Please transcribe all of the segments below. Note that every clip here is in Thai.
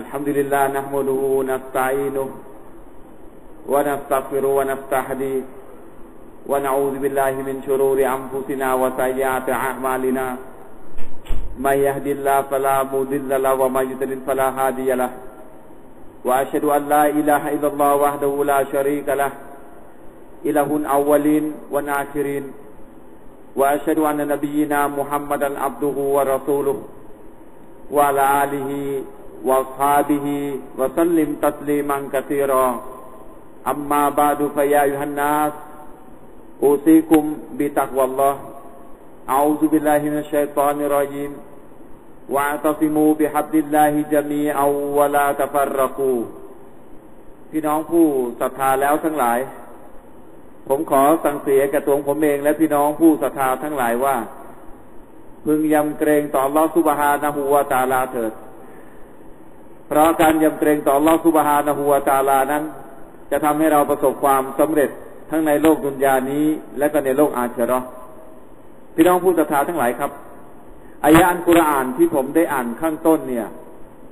الحمد لله نحمده ونستعينه ونستغفره ونستهديه ونعوذ بالله من شرور أنفسنا وسيئات أعمالنا من يهد الله فلا مضل له ومن يضلل فلا هادي له وأشهد أن لا إله إلا الله وحده لا شريك له إله الأولين والآخرين وأشهد أن نبينا محمدا عبده ورسوله وعلى آله وأصحابه وسلم تسليما كثيرا أما بعد فيا أيها الناس أوصيكم بتقوى الله أعوذ بالله من الشيطان الرجيم واعتصموا بحبل الله جميعا ولا تفرقوا พี่น้องผู้ศรัทธาแล้วทั้งหลาย ผมขอสั่งเสียแก่ตัวผมเองและพี่น้องผู้ศรัทธาทั้งหลายว่า พึงยำเกรงต่อลอสุบฮานะฮูวาตาลาเถิด เพ ราะการยำเกรงต่อลอสุบฮานะฮูวาตาลานั้น จะทำให้เราประสบความสำเร็จทั้งในโลกดุนยานี้ และก็ในโลกอาเชรอพี่น้องผู้ศรัทธาทั้งหลายครับอายะอันกุรอานที่ผมได้อ่านข้างต้นเนี่ย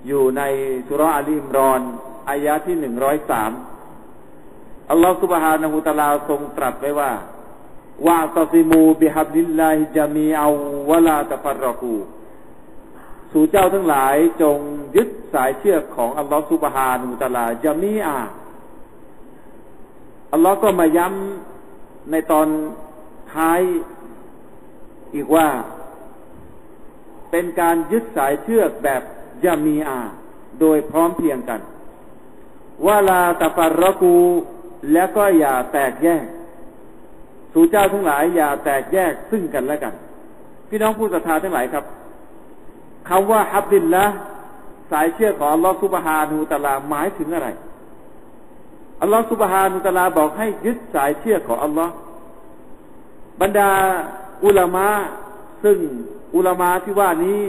อยู่ในสุรอาลีมรอนอายะที่หนึ่งร้อยสามอัลลอฮฺสุบฮานะฮูตะลาทรงตรัสไว้ว่าว่าตซิมูบิฮับดิลลาฮิจามีเอาวะลาตะฟัรรกูสู่เจ้าทั้งหลายจง สายเชือกของอัลลอฮฺสุบฮานะฮูตะลาจามีอาอัลลอฮ์ก็มาย้ำในตอนท้ายอีกว่า เป็นการยึดสายเชือกแบบยามีอา โดยพร้อมเพียงกันว่าลาตะฟัรกูแล้วก็อย่าแตกแยก สู่เจ้าทั้งหลายอย่าแตกแยกซึ่งกันและกัน พี่น้องผู้ศรัทธาทั้งหลายครับคำว่าฮับดินละ สายเชื่อของอัลลอฮฺสุบฮานูตะลาหมายถึงอะไรอัลลอฮฺสุบฮานุตะลาบอกให้ยึดสายเชื่อของอัลลอฮ์บรรดาอุลามะซึ่งอุลามะที่ว่านี้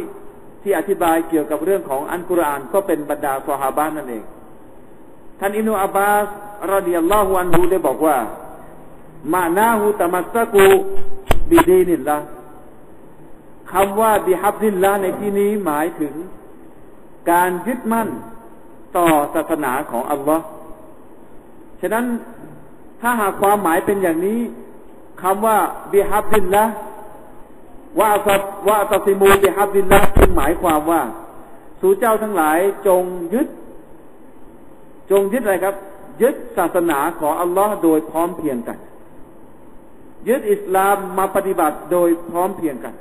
ที่อธิบายเกี่ยวกับเรื่องของอันกุรอานก็เป็นบรรดาสฮาบานนั่นเอง ท่านอินุอับบาสรดิยัลลอฮุอันฮูได้บอกว่ามานาหูตมัสกูบิดีนิลละคำว่าบิฮับดินละในที่นี้หมายถึง การยึดมั่นต่อศาสนาของอัลลอฮ์ฉะนั้นถ้าหากความหมายเป็นอย่างนี้คำว่าบิฮับดินละว่าสับว่าตัสิมูบิฮับดินละจึงหมายความว่า สู่เจ้าทั้งหลายจงยึด จงยึดอะไรครับ ยึดศาสนาของอัลลอฮ์โดยพร้อมเพียงกัน ยึดอิสลามมาปฏิบัติโดยพร้อมเพียงกัน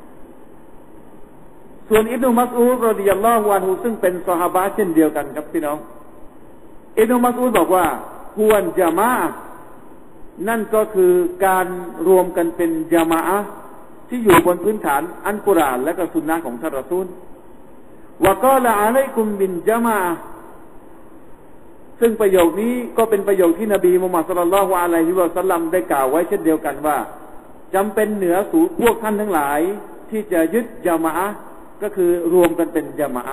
ส่วนอิบนุมัสอูดรดิยัลลอฮุอันฮูซึ่งเป็นสหาบะเช่นเดียวกันครับพี่น้อง อิบนุมัสอูดบอกว่าควรจะมานั่นก็คือการรวมกันเป็นยามะที่อยู่บนพื้นฐานอันกุรานและก็สุนนะของท่านรอซูลว่าก็ละอะไรกุมบินยามาซึ่งประโยคนี้ก็เป็นประโยคที่นบีมุฮัมมัดสุลลัลฮวาอะลัยฮิวะสัลลัมได้กล่าวไว้เช่นเดียวกันว่าจำเป็นเหนือสู่พวกท่านทั้งหลาย ที่จะยึดยามา ก็คือรวมกันเป็นยามา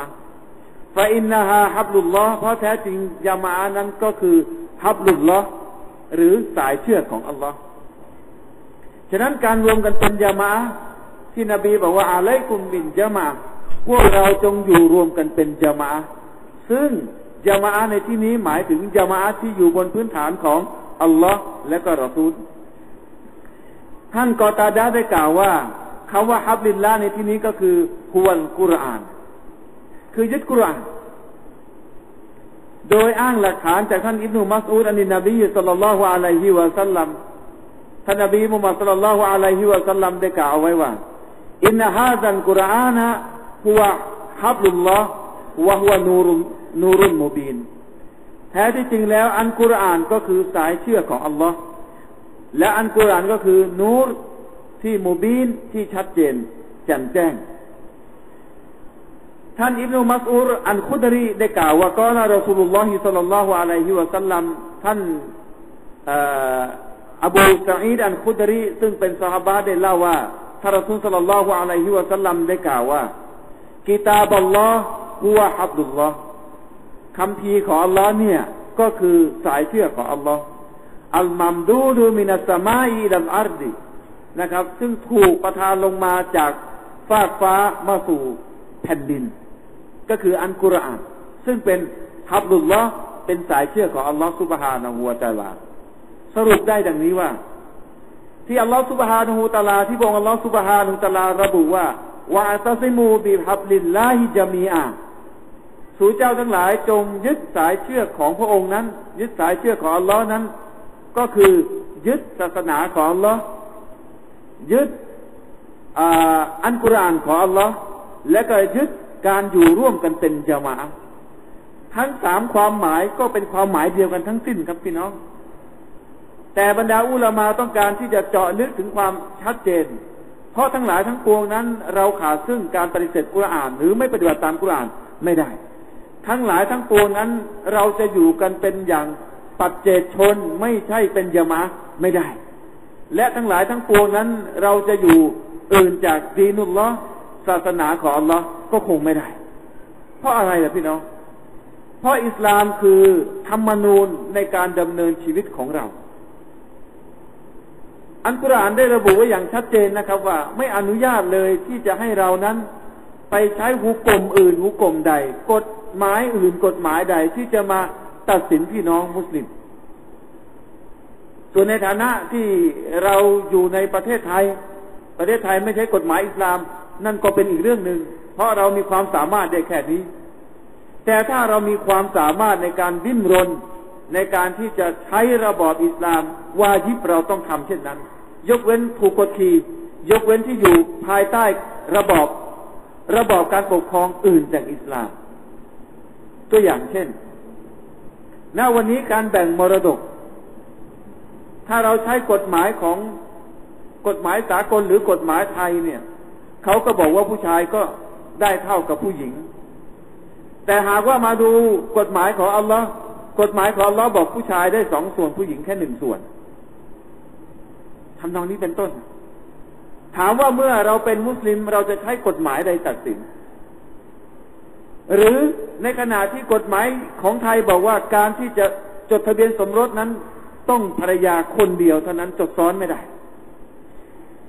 ฟาอินนาฮาฮับลุลลอฮ์เพราะแท้จริงยามานั้นก็คือฮับลุลลอฮ์หรือสายเชือกของอัลลอฮ์ฉะนั้นการรวมกันเป็นยามะที่นบีบอกว่าอาลัยกุมบินยามะพวกเราจงอยู่รวมกันเป็นยามะซึ่งยามะในที่นี้หมายถึงยามะที่อยู่บนพื้นฐานของอัลลอฮ์และก็รอซูลท่านกอตาดาได้กล่าวว่า คำว่าฮับลินลาในที่นี้ก็คือฮุวัลกุรอาน คือยึดกุรอาน โดยอ้างหลักฐานจากท่านอิบนุมัสอูดอันนนบีสัลลัลลอฮุอะลัยฮิวะสัลลัมท่านนบีมุฮัมมัดสัลลัลลอฮุอะลัยฮิวะสัลลัมได้กล่าวไว้ว่าอินนฮาซันกุรอานฮะฮุวะฮับลุลลอฮ์วะฮุวะนูรุนูรุนมุบีนแท้ที่จริงแล้ว อันกุรอานก็คือสายเชื่อของอัลลอฮ์และอันกุรอานก็คือนูร ที่มุบีนที่ชัดเจน แจ่มแจ้ง ท่านอิบนุมัสอูรอันคุดรีได้กล่าวว่าก็ละรอสูลุลลอฮิสัลลัลลอฮุอะลัยฮิวะสัลลัมท่านอบูซาอีดอันคุดรีซึ่งเป็นสหบาได้เล่าว่าท่านรอซูลสัลลัลลอฮุอะลัยฮิวะสัลลัมได้กล่าวว่ากิตาบัลลอฮ์ฮุวะฮับดุลลอฮ์คำพีของอัลลอฮ์เนี่ยก็คือสายเชื่อของอัลลอฮ์อัลมัมดูดูมินัสมาอีดัมอัรดี นะครับ ซึ่งถูกประทานลงมาจากฟากฟ้ามาสู่แผ่นดิน ก็คืออันกุรอานซึ่งเป็นฮับดุลลอฮ์เป็นสายเชื่อของอัลลอฮ์สุบฮานะฮูวะตะลา สรุปได้ดังนี้ว่า ที่อัลลอฮ์สุบฮานะฮูตะลา ที่บอกอัลลอฮ์สุบฮานะฮูตะลา ระบุว่าวะตัซิมูบิฮับลิลลาฮิจามีอาสู่เจ้าทั้งหลายจงยึดสายเชือกของพระองค์นั้น ยึดสายเชือกของอัลลอฮ์นั้น ก็คือยึดศาสนาของอัลลอฮ์ ยึดอันกุรอานของอัลลอฮ์และก็ยึดการอยู่ร่วมกันเป็นจามะทั้งสามความหมายก็เป็นความหมายเดียวกันทั้งสิ้นครับพี่น้อง แต่บรรดาอุลามาต้องการที่จะเจาะลึกถึงความชัดเจน เพราะทั้งหลายทั้งปวงนั้น เราขาดซึ่งการปฏิเสธกุรอาน หรือไม่ปฏิบัติตามกุรอานไม่ได้ ทั้งหลายทั้งปวงนั้น เราจะอยู่กันเป็นอย่างปัจเจกชนไม่ใช่เป็นยมะไม่ได้ และทั้งหลายทั้งปวงนั้น เราจะอยู่อื่นจากดีนุลลอศาสนาของอัลลอฮ์ก็คงไม่ได้ เพราะอะไรล่ะพี่น้อง เพราะอิสลามคือธรรมนูญในการดำเนินชีวิตของเรา อันกุรอานได้ระบุไว้อย่างชัดเจนนะครับว่า ไม่อนุญาตเลยที่จะให้เรานั้น ไปใช้หุกกลมอื่นหุกกลมใด กฎหมายอื่นกฎหมายใดที่จะมาตัดสินพี่น้องมุสลิม ส่วนในฐานะที่เราอยู่ในประเทศไทย ประเทศไทยไม่ใช้กฎหมายอิสลาม นั่นก็เป็นอีกเรื่องหนึ่ง เพราะเรามีความสามารถได้แค่นี้ แต่ถ้าเรามีความสามารถในการดิ้นรน ในการที่จะใช้ระบอบอิสลามวาญิบเราต้องทำเช่นนั้น ยกเว้นถูกกดขี่ยกเว้นที่อยู่ภายใต้ระบอบระบอบการปกครองอื่นจากอิสลาม ตัวอย่างเช่นณวันนี้การแบ่งมรดก ถ้าเราใช้กฎหมายของกฎหมายสากลหรือกฎหมายไทยเนี่ยเขาก็บอกว่าผู้ชายก็ได้เท่ากับผู้หญิง แต่หากว่ามาดูกฎหมายของอัลลอฮ์กฎหมายของอัลลอฮ์บอกผู้ชายได้สองส่วนผู้หญิงแค่หนึ่งส่วนทำนองนี้เป็นต้น ถามว่าเมื่อเราเป็นมุสลิมเราจะใช้กฎหมายใดตัดสิน หรือในขณะที่กฎหมายของไทยบอกว่าการที่จะจดทะเบียนสมรสนั้น ต้องภรรยาคนเดียวเท่านั้นจดซ้อนไม่ได้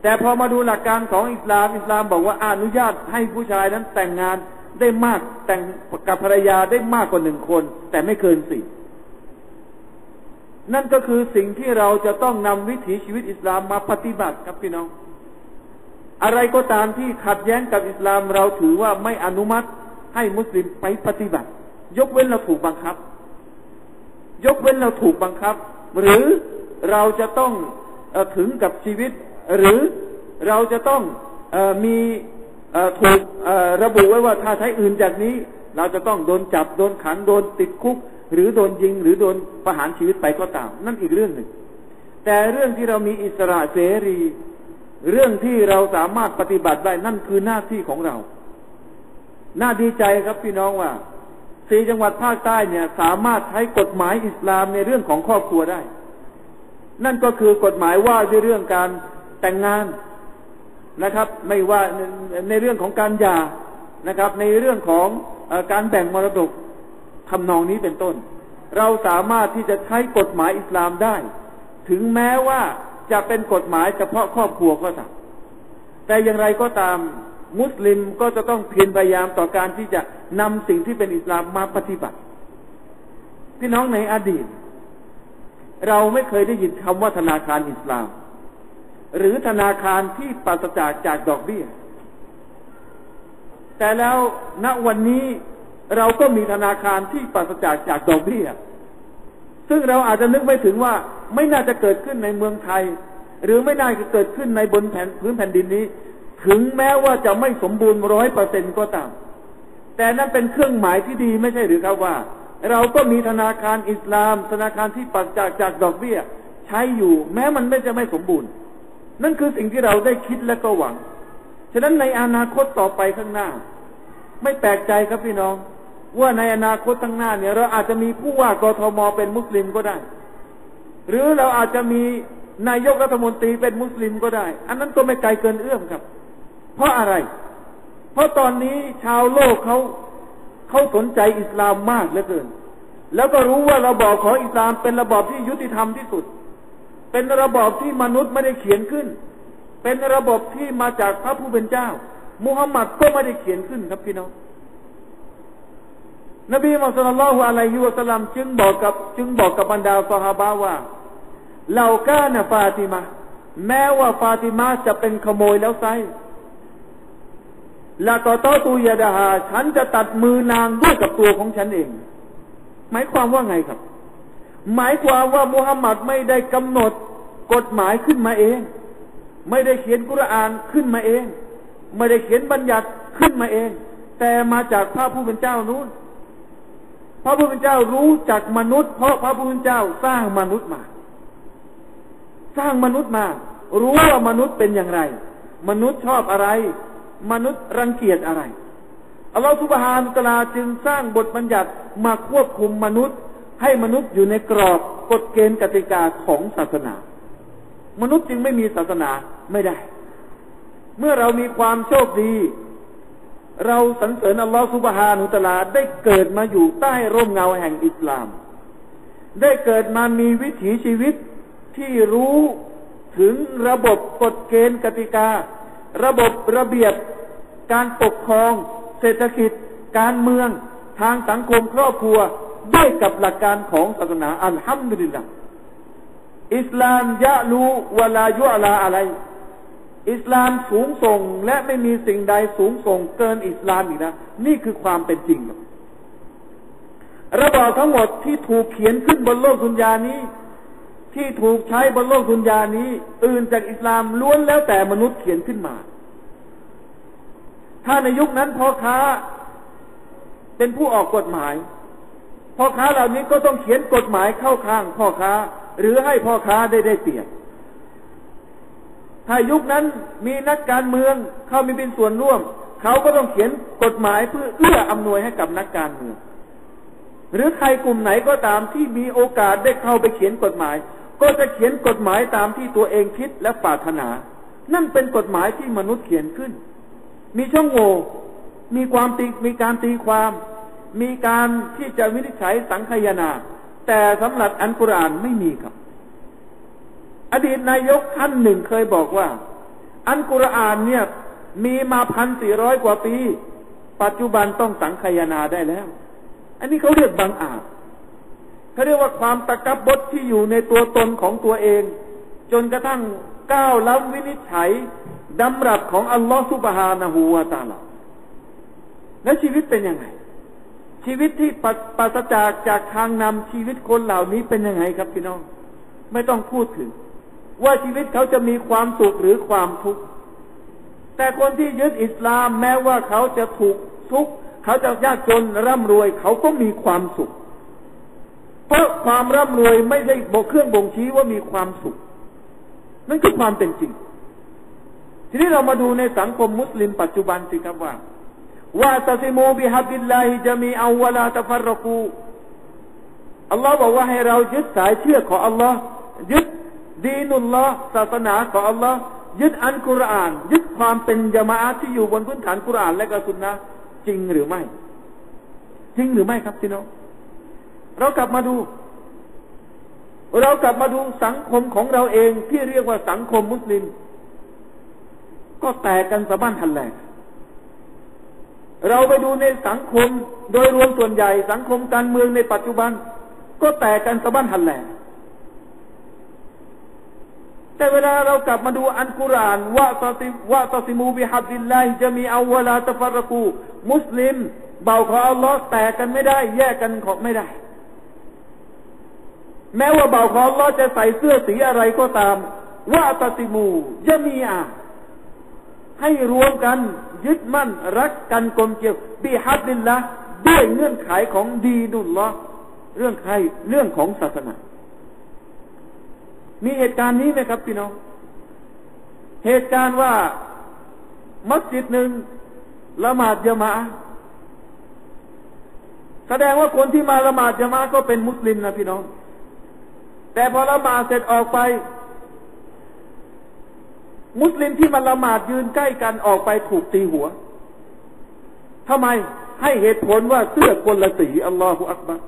แต่พอมาดูหลักการของอิสลามอิสลามบอกว่าอนุญาตให้ผู้ชายนั้นแต่งงานได้มากแต่งกับภรรยาได้มากกว่าหนึ่งคน แต่ไม่เกินสี่นั่นก็คือสิ่งที่เราจะต้องนำวิถีชีวิตอิสลามมาปฏิบัติครับพี่น้อง อะไรก็ตามที่ขัดแย้งกับอิสลามเราถือว่าไม่อนุมัติให้มุสลิมไปปฏิบัติ ยกเว้นเราถูกบังคับ ยกเว้นเราถูกบังคับ หรือเราจะต้องถึงกับชีวิต หรือเราจะต้องมีถูกระบุไว้ว่าถ้าใช้อื่นจากนี้ เราจะต้องโดนจับโดนขังโดนติดคุก หรือโดนยิง หรือโดนประหารชีวิตไปก็ตาม นั่นอีกเรื่องหนึ่ง แต่เรื่องที่เรามีอิสระเสรี เรื่องที่เราสามารถปฏิบัติได้นั่นคือหน้าที่ของเรา น่าดีใจครับพี่น้องว่า สี่จังหวัดภาคใต้เนี่ย สามารถใช้กฎหมายอิสลามในเรื่องของครอบครัวได้ นั่นก็คือกฎหมายว่าด้วยเรื่องการแต่งงานนะครับ ไม่ว่าในเรื่องของการหย่านะครับ ในเรื่องของอการแบ่งมรดกทำนองนี้เป็นต้น เราสามารถที่จะใช้กฎหมายอิสลามได้ ถึงแม้ว่าจะเป็นกฎหมายเฉพาะครอบครัวก็ตามแต่อย่างไรก็ตาม มุสลิมก็จะต้องเพียรพยายามต่อการที่จะนำสิ่งที่เป็นอิสลามมาปฏิบัติ พี่น้องในอดีต เราไม่เคยได้ยินคำว่าธนาคารอิสลาม หรือธนาคารที่ปราศจากจากดอกเบี้ย แต่แล้วณวันนี้เราก็มีธนาคารที่ปราศจากจากดอกเบี้ย ซึ่งเราอาจจะนึกไม่ถึงว่าไม่น่าจะเกิดขึ้นในเมืองไทย หรือไม่น่าจะเกิดขึ้นในบนแผ่นพื้นแผ่นดินนี้ ถึงแม้ว่าจะไม่สมบูรณ์ร้อยเปอร์เซ็นก็ตาม แต่นั่นเป็นเครื่องหมายที่ดีไม่ใช่หรือครับว่า เราก็มีธนาคารอิสลาม ธนาคารที่ปักจากจากดอกเบี้ย ใช้อยู่ แม้มันไม่จะไม่สมบูรณ์ นั่นคือสิ่งที่เราได้คิดและก็หวัง ฉะนั้นในอนาคตต่อไปข้างหน้า ไม่แปลกใจครับพี่น้อง ว่าในอนาคตข้างหน้าเนี่ยเราอาจจะมีผู้ว่ากทมเป็นมุสลิมก็ได้ หรือเราอาจจะมีนายกรัฐมนตรีเป็นมุสลิมก็ได้ อันนั้นก็ไม่ไกลเกินเอื้อมครับ เพราะอะไร เพราะตอนนี้ชาวโลกเขาเขาสนใจอิสลามมากเหลือเกิน แล้วก็รู้ว่าระบอบของอิสลามเป็นระบอบที่ยุติธรรมที่สุด เป็นระบอบที่มนุษย์ไม่ได้เขียนขึ้น เป็นระบบที่มาจากพระผู้เป็นเจ้า มุฮัมมัดก็ไม่ได้เขียนขึ้นครับพี่น้องนบีมุฮัมมัดสุลลัลฮุอะลัยฮิวะสัลลัมจึงบอกกับ จึงบอกกับบรรดาสหายว่าเราก้านฟาติมาแม้ว่าฟาติมาจะเป็นขโมยแล้วไซ ละต่อต่อตูยาดาหาฉันจะตัดมือนางด้วยกับตัวของฉันเอง หมายความว่าไงครับ หมายความว่ามุฮัมมัดไม่ได้กำหนดกฎหมายขึ้นมาเอง ไม่ได้เขียนกุรอานขึ้นมาเอง ไม่ได้เขียนบัญญัติขึ้นมาเอง แต่มาจากพระผู้เป็นเจ้านู้น พระผู้เป็นเจ้ารู้จักมนุษย์ เพราะพระผู้เป็นเจ้าสร้างมนุษย์มา สร้างมนุษย์มา รู้ว่ามนุษย์เป็นอย่างไร มนุษย์ชอบอะไร มนุษย์รังเกียจอะไรอัลลอฮฺสุบฮานตลาจึงสร้างบทบัญญัติมาควบคุมมนุษย์ ให้มนุษย์อยู่ในกรอบกฎเกณฑ์กติกาของศาสนา มนุษย์จึงไม่มีศาสนาไม่ได้ เมื่อเรามีความโชคดี เราสรรเสริญอัลลอฮฺสุบฮานุตลาได้เกิดมาอยู่ใต้ร่มเงาแห่งอิสลาม ได้เกิดมามีวิถีชีวิตที่รู้ถึงระบบกฎเกณฑ์กติกา ระบบระเบียบ การปกครอง เศรษฐกิจ การเมือง ทางสังคมครอบครัวด้วยกับหลักการของศาสนาอัลฮัมดุลิลละอิสลามยะลูวลายุอลาอะไร อิสลามสูงส่งและไม่มีสิ่งใดสูงส่งเกินอิสลามอีกนะ นี่คือความเป็นจริง ระบอบทั้งหมดที่ถูกเขียนขึ้นบนโลกดุนยานี้ ที่ถูกใช้บนโลกดุนยานี้ อื่นจากอิสลามล้วนแล้วแต่มนุษย์เขียนขึ้นมา ถ้าในยุคนั้นพ่อค้าเป็นผู้ออกกฎหมายพ่อค้าเหล่านี้ก็ต้องเขียนกฎหมายเข้าข้างพ่อค้า หรือให้พ่อค้าได้ได้เปรียบถ้ายุคนั้นมีนักการเมืองเข้ามีเป็นส่วนร่วม เขาก็ต้องเขียนกฎหมายเพื่อเอื้ออำนวยให้กับนักการเมือง หรือใครกลุ่มไหนก็ตามที่มีโอกาสได้เข้าไปเขียนกฎหมาย ก็จะเขียนกฎหมายตามที่ตัวเองคิดและปรารถนา นั่นเป็นกฎหมายที่มนุษย์เขียนขึ้น มีช่องโหว่มีความตีมีการตีความ มีการที่จะวินิจฉัยสังคายนา แต่สำหรับอันกุรอานไม่มีครับ อดีตนายกท่านหนึ่งเคยบอกว่า อันกุรอานเนี่ยมีมาพันสี่ร้อยกว่าปี ปัจจุบันต้องสังคายนาได้แล้ว อันนี้เขาเรียกบางอาจ เขาเรียกว่าความตะกับบดที่อยู่ในตัวตนของตัวเอง จนกระทั่งก้าวล้ำวินิจฉัยดำรัสของอัลลอฮฺสุบฮานะฮูวาตาลาแล้วชีวิตเป็นยังไง ชีวิตที่ปัสจากจากทางนำชีวิตคนเหล่านี้เป็นยังไงครับพี่น้อง ไม่ต้องพูดถึง ว่าชีวิตเขาจะมีความสุขหรือความทุกข์แต่คนที่ยึดอิสลามแม้ว่าเขาจะถูกทุกข์เขาจะยากจนร่ำรวย เขาก็มีความสุข เพราะความร่ำรวยไม่ใช่บอกเครื่องบ่งชี้ว่ามีความสุข นั่นคือความเป็นจริง ทีนี้เรามาดูในสังคมมุสลิมปัจจุบันสิครับว่าว่าตัซิโมบิฮับิลลาฮิจะมีอาวลาตฟารกูอัลลอฮ์บอกว่าให้เรายึดสายเชื่อของอัลลอฮ์ยึดดีนุลลอฮ์ศาสนาของอัลลอฮ์ยึดอันกุรอาน ยึดความเป็นยามาอาที่อยู่บนพื้นฐานกุรอานและกสุนนะจริงหรือไม่ จริงหรือไม่ครับพี่น้อง เรากลับมาดู เรากลับมาดูสังคมของเราเองที่เรียกว่าสังคมมุสลิม ก็แตกกันสะบั้นทันแหลกเราไปดูในสังคมโดยรวมส่วนใหญ่ สังคมการเมืองในปัจจุบัน ก็แตกกันสะบั้นทันแหลกแต่เวลาเรากลับมาดูอันกุรานว่าตติว่าตติมูบิฮับดิลลาฮิจะมีอาวลาตฟารกู มุสลิมเบาของอัลลอฮ์แตกกันไม่ได้ แยกกันของไม่ได้ แม้ว่าเบาของอัลลอฮ์จะใส่เสื้อสีอะไรก็ตาม ว่าตติมูจะมีอะให้รวมกันยึดมั่นรักกันกลมเกี่ยวบิฮับดิลละด้วยเงื่อนไขของดีนุลละเรื่องใครเรื่องของศาสนา มีเหตุการณ์นี้ไหมครับพี่น้อง เหตุการณ์ว่ามัสยิดหนึ่งละหมาดยามาแสดงว่าคนที่มาละหมาดยามาก็เป็นมุสลิมนะพี่น้อง แต่พอละหมาดเสร็จออกไป มุสลิมที่มาละหมาดยืนใกล้กันออกไปถูกตีหัวทำไมให้เหตุผลว่าเสื้อคนละสีอัลลอฮฺอักบาร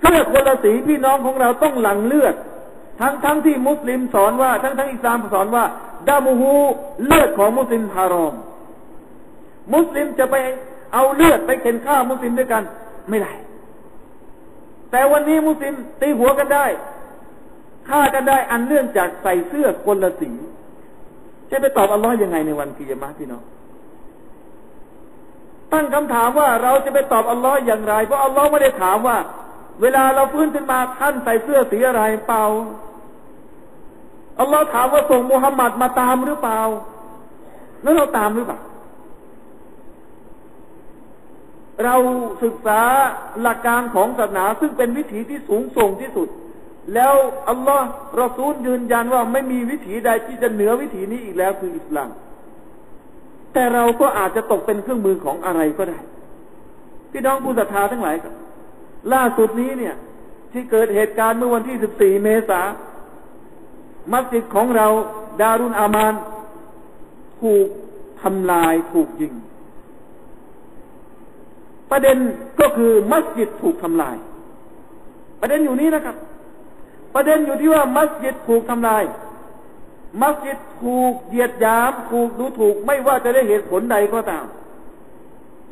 เสื้อคนละสีพี่น้องของเราต้องหลั่งเลือด ทั้งทั้งที่มุสลิมสอนว่า ทั้งทั้งอิสลามสอนว่าดามูฮูเลือดของมุสลิมฮารอม มุสลิมจะไปเอาเลือดไปเข็นฆ่ามุสลิมด้วยกัน ไม่ได้ แต่วันนี้มุสลิมตีหัวกันได้ฆ่ากันได้อันเนื่องจากใส่เสื้อคนละสีจะไปตอบอัลลอฮ์ยังไงในวันกิยามะพี่น้องตั้งคำถามว่าเราจะไปตอบอัลลอฮ์อย่างไร เพราะอัลลอฮ์ไม่ได้ถามว่า เวลาเราฟื้นขึ้นมาท่านใส่เสื้อสีอะไรเปล่าอัลลอฮ์ถามว่าส่งมุฮัมมัดมาตามหรือเปล่า แล้วเราตามหรือเปล่า เราศึกษาหลักการของศาสนา ซึ่งเป็นวิถีที่สูงส่งที่สุด แล้วอัลลอฮ์รอซูลยืนยันว่าไม่มีวิถีใดที่จะเหนือวิถีนี้อีกแล้วคืออิสลาม แต่เราก็อาจจะตกเป็นเครื่องมือของอะไรก็ได้ พี่น้องผู้ศรัทธาทั้งหลายครับ ล่าสุดนี้เนี่ย ที่เกิดเหตุการณ์เมื่อวันที่ 14 เมษามัสยิดของเรา ดารุนอามาน ถูกทำลายถูกยิง ประเด็นก็คือมัสยิดถูกทำลาย ประเด็นอยู่นี้นะครับ ประเด็นอยู่ที่ว่ามัสยิดถูกทำลาย มัสยิดถูกเหยียดยามถูกดูถูกไม่ว่าจะได้เหตุผลใดก็ตาม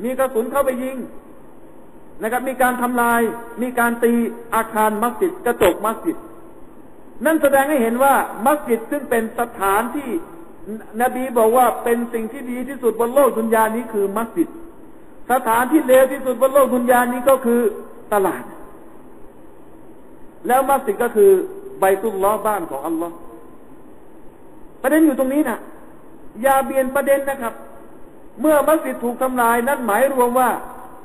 มีกระสุนเข้าไปยิงนะครับ มีการทำลาย มีการตีอาคารมัสยิดกระจกมัสยิด นั่นแสดงให้เห็นว่ามัสยิดซึ่งเป็นสถานที่นบีบอกว่าเป็นสิ่งที่ดีที่สุดบนโลกดุนยานี้คือมัสยิด สถานที่เลวที่สุดบนโลกดุนยานี้ก็คือตลาด แล้วมัสยิดก็คือใบตุลล้อบ้านของอัลลอฮ์ประเด็นอยู่ตรงนี้นะอย่าเบียนประเด็นนะครับ เมื่อมัสยิดถูกทำลายนั่นหมายรวมว่า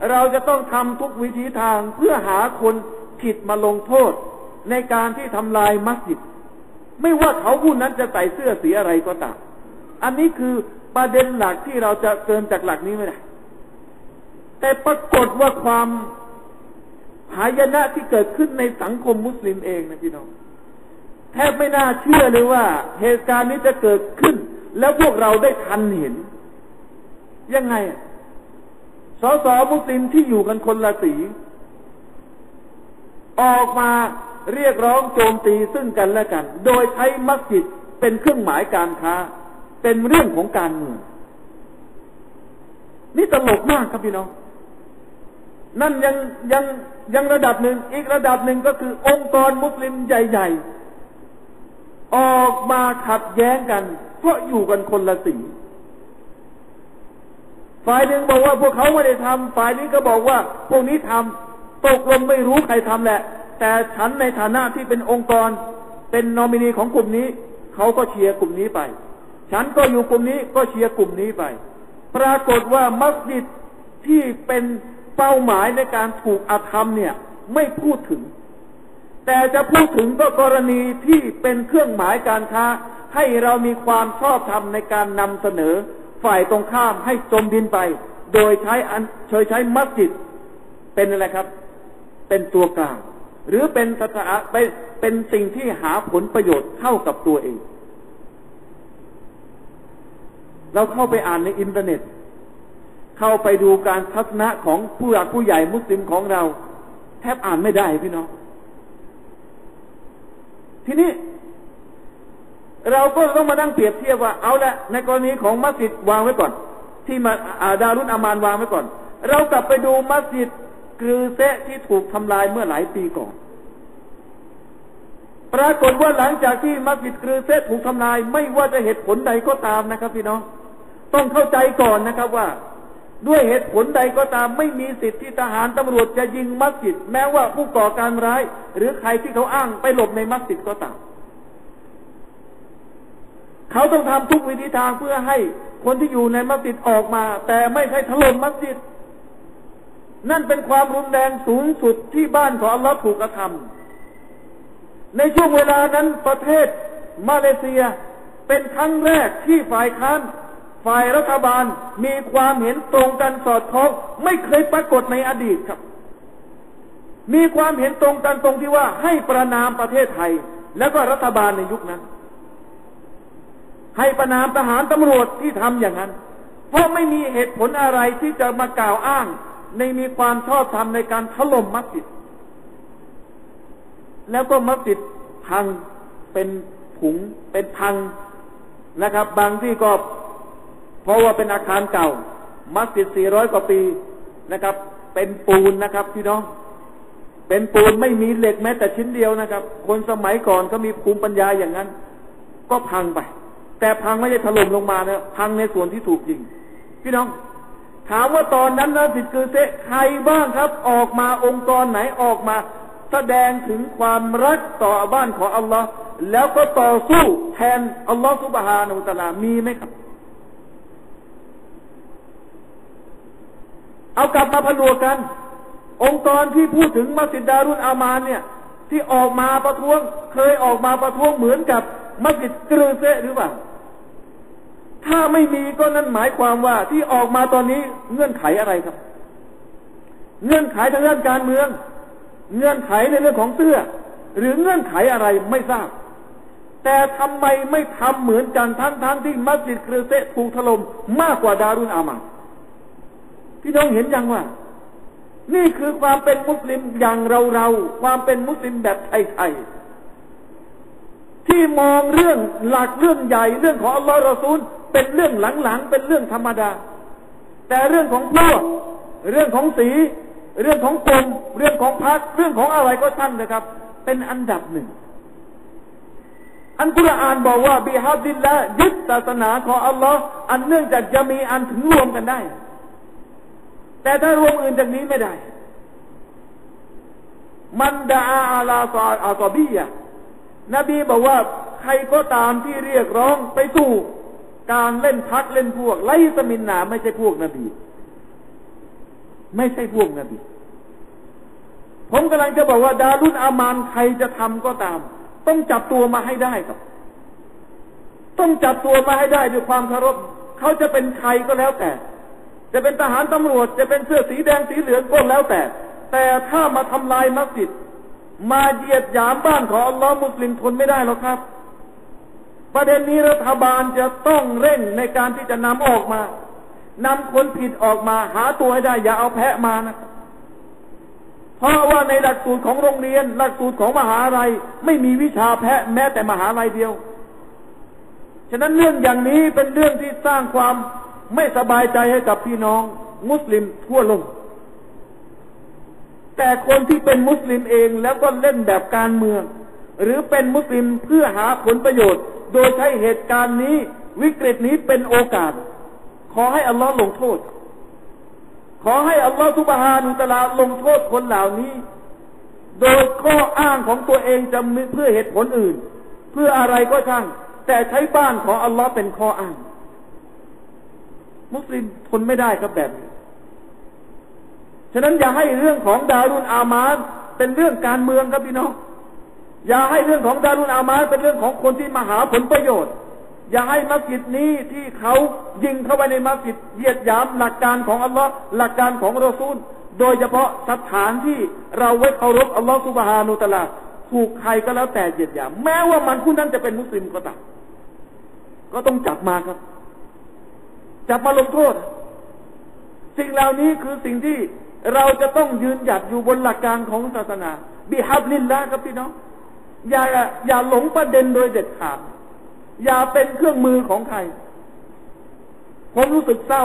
เราจะต้องทำทุกวิธีทางเพื่อหาคนผิดมาลงโทษ ในการที่ทำลายมัสยิด ไม่ว่าเขาผู้นั้นจะใส่เสื้อสีอะไรก็ตาม อันนี้คือประเด็นหลักที่เราจะเกินจากหลักนี้ไม่ได้ แต่ปรากฏว่าความหายนะที่เกิดขึ้นในสังคมมุสลิมเองนะพี่น้องแทบไม่น่าเชื่อเลยว่า เหตุการณ์นี้จะเกิดขึ้น แล้วพวกเราได้ทันเห็น ยังไงสสมุสลิมที่อยู่กันคนละสี ออกมาเรียกร้องโจมตีซึ่งกันและกัน โดยใช้มัสยิดเป็นเครื่องหมายการค้า เป็นเรื่องของการเมืองนี่ตลกมากครับพี่น้อง นั่นยังยังยังระดับหนึ่งอีกระดับหนึ่งก็คือองค์กรมุสลิมใหญ่ ๆ ออกมาขัดแย้งกัน เพราะอยู่กันคนละสีฝ่ายหนึ่งบอกว่าพวกเขาไม่ได้ทำฝ่ายนี้ก็บอกว่า พวกนี้ทำตกลงไม่รู้ใครทำแหละ แต่ฉันในฐานะที่เป็นองค์กร เป็นนอมินีของกลุ่มนี้เขาก็เชียร์กลุ่มนี้ไป ฉันก็อยู่กลุ่มนี้ก็เชียร์กลุ่มนี้ไป ปรากฏว่ามัสยิดที่เป็น เป้าหมายในการถูกอาธรรมเนี่ย ไม่พูดถึง แต่จะพูดถึงก็กรณีที่เป็นเครื่องหมายการค้า ให้เรามีความชอบธรรมในการนำเสนอฝ่ายตรงข้ามให้จมดินไป โดยใช้อันเชยใช้มัสยิดเป็นอะไรครับ เป็นตัวกลาง หรือเป็นสถาเป็นเป็นสิ่งที่หาผลประโยชน์เข้ากับตัวเอง เราเข้าไปอ่านในอินเทอร์เน็ต เข้าไปดูการทัศนะของผู้หลักผู้ใหญ่มุสลิมของเรา แทบอ่านไม่ได้พี่น้อง ทีนี้ เราก็ต้องมานั่งเปรียบเทียบว่า เอาละในกรณีของมัสยิดวางไว้ก่อน ที่มาอาดารุนอามานวางไว้ก่อน เรากลับไปดูมัสยิดกรือเซะที่ถูกทำลายเมื่อหลายปีก่อน ปรากฏว่าหลังจากที่มัสยิดกรือเซะถูกทำลาย ไม่ว่าจะเหตุผลใดก็ตามนะครับ พี่น้อง ต้องเข้าใจก่อนนะครับว่า ด้วยเหตุผลใดก็ตามไม่มีสิทธิ์ที่ทหารตำรวจจะยิงมัสยิด แม้ว่าผู้ก่อการร้าย หรือใครที่เขาอ้างไปหลบในมัสยิดก็ตาม เขาต้องทำทุกวิธีทางเพื่อให้คนที่อยู่ในมัสยิดออกมา แต่ไม่ใช่ถล่มมัสยิด นั่นเป็นความรุนแรงสูงสุดที่บ้านของอัลลอฮ์ถูกกระทำในช่วงเวลานั้นประเทศมาเลเซียเป็นครั้งแรกที่ฝ่ายค้าน ฝ่ายรัฐบาลมีความเห็นตรงกันสอดคล้อง ไม่เคยปรากฏในอดีตครับ มีความเห็นตรงกันตรงที่ว่าให้ประนามประเทศไทย แล้วก็รัฐบาลในยุคนั้น ให้ประนามทหารตำรวจที่ทำอย่างนั้น เพราะไม่มีเหตุผลอะไรที่จะมากล่าวอ้าง ในมีความชอบธรรมในการถล่มมัสยิดแล้วก็มัสยิดพังเป็นผุงเป็นพังนะครับ บางที่ก็ เพราะว่าเป็นอาคารเก่า มัสยิด400กว่าปีนะครับ เป็นปูนนะครับพี่น้อง เป็นปูนไม่มีเหล็กแม้แต่ชิ้นเดียวนะครับ คนสมัยก่อนก็มีภูมิปัญญาอย่างนั้น ก็พังไป แต่พังไม่ได้ถล่มลงมานะพังในส่วนที่ถูกยิง พี่น้องถามว่าตอนนั้นนะสิทธิ์คือเซใครบ้างครับ ออกมาองค์กรไหนออกมา แสดงถึงความรักต่อบ้านของอัลลอฮ์แล้วก็ต่อสู้แทนอัลลอฮ์สุบฮานุตลามีไหมครับ เอากลับมาผนวกกัน องค์กรที่พูดถึงมัสยิดดารุนอามานเนี่ยที่ออกมาประท้วง เคยออกมาประท้วงเหมือนกับมัสยิดกรือเซหรือเปล่า ถ้าไม่มีก็นั่นหมายความว่าที่ออกมาตอนนี้เงื่อนไขอะไรครับ เงื่อนไขทางด้านการเมือง เงื่อนไขในเรื่องของเสื้อ หรือเงื่อนไขอะไรไม่ทราบ แต่ทำไมไม่ทำเหมือนกันทั้งทั้งที่มัสยิดกรือเซถูกถล่มมากกว่าดารุนอามาน พี่น้องเห็นยังว่า นี่คือความเป็นมุสลิมอย่างเราเราความเป็นมุสลิมแบบไทยๆที่มองเรื่องหลักเรื่องใหญ่เรื่องของอัลลอฮ์รอซูลเป็นเรื่องหลังๆเป็นเรื่องธรรมดา แต่เรื่องของพวกเรื่องของสี เรื่องของกลุ่มเรื่องของพรรคเรื่องของอะไรก็ช่างนะครับ เป็นอันดับหนึ่งอันกุรอานบอกว่าบิฮับดิลละยึดศาสนาของอัลลอฮ์อันเนื่องจากจะมีอันถึงรวมกันได้ แต่ถ้ารวมอื่นจากนี้ไม่ได้ มันดาอาลาซาอาซอบียะนบีบอกว่าใครก็ตามที่เรียกร้องไปสู่การเล่นพักเล่นพวกไล่สมินนาไม่ใช่พวกนบี ไม่ใช่พวกนบี ผมกำลังจะบอกว่า ดารุนอามานใครจะทำก็ตาม ต้องจับตัวมาให้ได้ครับ ต้องจับตัวมาให้ได้ด้วยความเคารพเขาจะเป็นใครก็แล้วแต่ จะเป็นทหารตำรวจ จะเป็นเสื้อสีแดงสีเหลืองก็แล้วแต่ แต่ถ้ามาทำลายมัสยิด มาเหยียดหยามบ้านของอัลลอฮ์มุสลิมทนไม่ได้หรอกครับ ประเด็นนี้รัฐบาลจะต้องเร่งในการที่จะนำออกมานำคนผิดออกมาหาตัวให้ได้ อย่าเอาแพะมานะเพราะว่าในหลักสูตรของโรงเรียน หลักสูตรของมหาลัยไม่มีวิชาแพะแม้แต่มหาลัยเดียว ฉะนั้นเรื่องอย่างนี้เป็นเรื่องที่สร้างความ ไม่สบายใจให้กับพี่น้อง มุสลิมทั่วโลก แต่คนที่เป็นมุสลิมเองแล้วก็เล่นแบบการเมือง หรือเป็นมุสลิมเพื่อหาผลประโยชน์ โดยใช้เหตุการณ์นี้ วิกฤตนี้เป็นโอกาส ขอให้อัลลอฮ์ลงโทษ ขอให้อัลลอฮ์ทุบฮานุตลาลงโทษคนเหล่านี้ โดยข้ออ้างของตัวเองจะเพื่อเหตุผลอื่น เพื่ออะไรก็ช่าง แต่ใช้บ้านของอัลลอฮ์เป็นข้ออ้าง มุสลิมทนไม่ได้ครับแบบนี้ฉะนั้นอย่าให้เรื่องของดารุนอามานเป็นเรื่องการเมืองครับพี่น้องอย่าให้เรื่องของดารุนอามานเป็นเรื่องของคนที่มาหาผลประโยชน์ อย่าให้มัสยิดนี้ที่เขายิงเข้าไปในมัสยิดเหยียดหยามหลักการของอัลลอฮ์หลักการของรอซูล โดยเฉพาะสถานที่เราไว้เคารพอัลลอฮ์สุบฮานุตะลาถูกใครก็แล้วแต่เหยียดหยาม แม้ว่ามันผู้นั้นจะเป็นมุสลิมก็ตามก็ต้องจับมาครับ จับมาลงโทษ สิ่งเหล่านี้คือสิ่งที่เราจะต้องยืนหยัดอยู่บนหลักการของศาสนาบิฮับลินละครับพี่น้องอย่าอย่าหลงประเด็นโดยเด็ดขาด อย่าเป็นเครื่องมือของใคร ผมรู้สึกเศร้า